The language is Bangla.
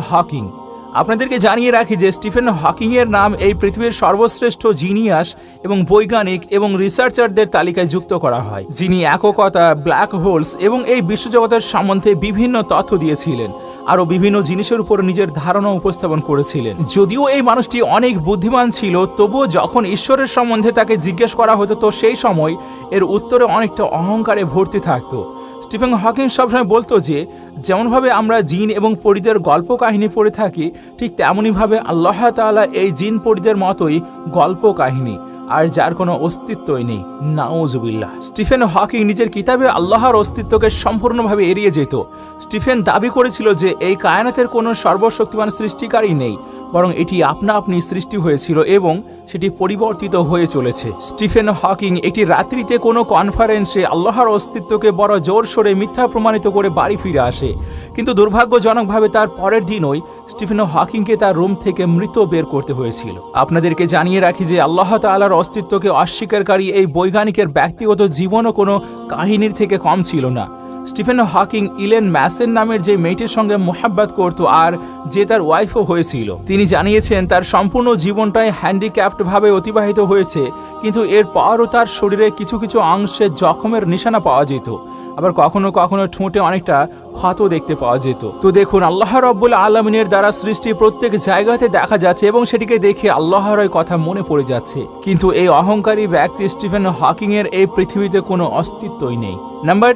হকিং। আপনাদেরকে জানিয়ে রাখি যে স্টিফেন হকিং এর নাম এই পৃথিবীর সর্বশ্রেষ্ঠ জিনিয়াস এবং বৈজ্ঞানিক এবং রিসার্চারদের তালিকায় যুক্ত করা হয়, যিনি এককতা, ব্ল্যাক হোলস এবং এই বিশ্বজগতের সম্বন্ধে বিভিন্ন তথ্য দিয়েছিলেন আরও বিভিন্ন জিনিসের উপর নিজের ধারণা উপস্থাপন করেছিলেন। যদিও এই মানুষটি অনেক বুদ্ধিমান ছিল, তবুও যখন ঈশ্বরের সম্বন্ধে তাকে জিজ্ঞেস করা হতো, তো সেই সময় এর উত্তরে অনেকটা অহংকারে ভর্তি থাকতো। স্টিফেন হকিং সবসময় বলতো যে যেমনভাবে আমরা জিন এবং পরিদের গল্প কাহিনী পড়ে থাকি, ঠিক তেমনইভাবে আল্লাহ তাআলা এই জিন পরিদের মতোই গল্প কাহিনী আর যার কোনো অস্তিত্বই নেই। নাউজুবিল্লাহ। স্টিফেন হকিং নিজের কিতাবে আল্লাহর অস্তিত্বকে সম্পূর্ণভাবে এড়িয়ে যেত। স্টিফেন দাবি করেছিল যে এই কায়নাতের কোনো সর্বশক্তিমান সৃষ্টিকারী নেই, বরং এটি আপনা আপনি সৃষ্টি হয়েছিল এবং সেটি পরিবর্তিত হয়ে চলেছে। স্টিফেন হকিং একটি রাত্রিতে কোনো কনফারেন্সে আল্লাহর অস্তিত্বকে বড় জোর সোরে মিথ্যা প্রমাণিত করে বাড়ি ফিরে আসে। কিন্তু দুর্ভাগ্যজনকভাবে তার পরের দিনই স্টিফেন হকিংকে তার রুম থেকে মৃত বের করতে হয়েছিল। আপনাদেরকে জানিয়ে রাখি যে আল্লাহ তাআলার অস্তিত্বকে অস্বীকারী এই বৈজ্ঞানিকের ব্যক্তিগত জীবনও কোনো কাহিনীর থেকে কম ছিল না। স্টিফেন হকিং ইলেন ম্যাসেন নামের যে মেয়েটির সঙ্গে মোহাব্বত করত আর যে তার ওয়াইফও হয়েছিল। তিনি জানিয়েছেন, তার সম্পূর্ণ জীবনটাই হ্যান্ডিক্যাপ্ট ভাবে অতিবাহিত হয়েছে, কিন্তু এরপরও তার শরীরে কিছু কিছু অংশে জখমের নিশানা পাওয়া যেত। আবার কখনো কখনো ঠোঁটে অনেকটা ক্ষত দেখতে পাওয়া যেত। তো দেখুন, আল্লাহ রব্বুল আলমিনের দ্বারা সৃষ্টি প্রত্যেক জায়গাতে দেখা যাচ্ছে এবং সেটিকে দেখে আল্লাহর কথা মনে পড়ে যাচ্ছে। কিন্তু এই অহংকারী ব্যক্তি স্টিফেন হকিং এর এই পৃথিবীতে কোনো অস্তিত্বই নেই। নাম্বার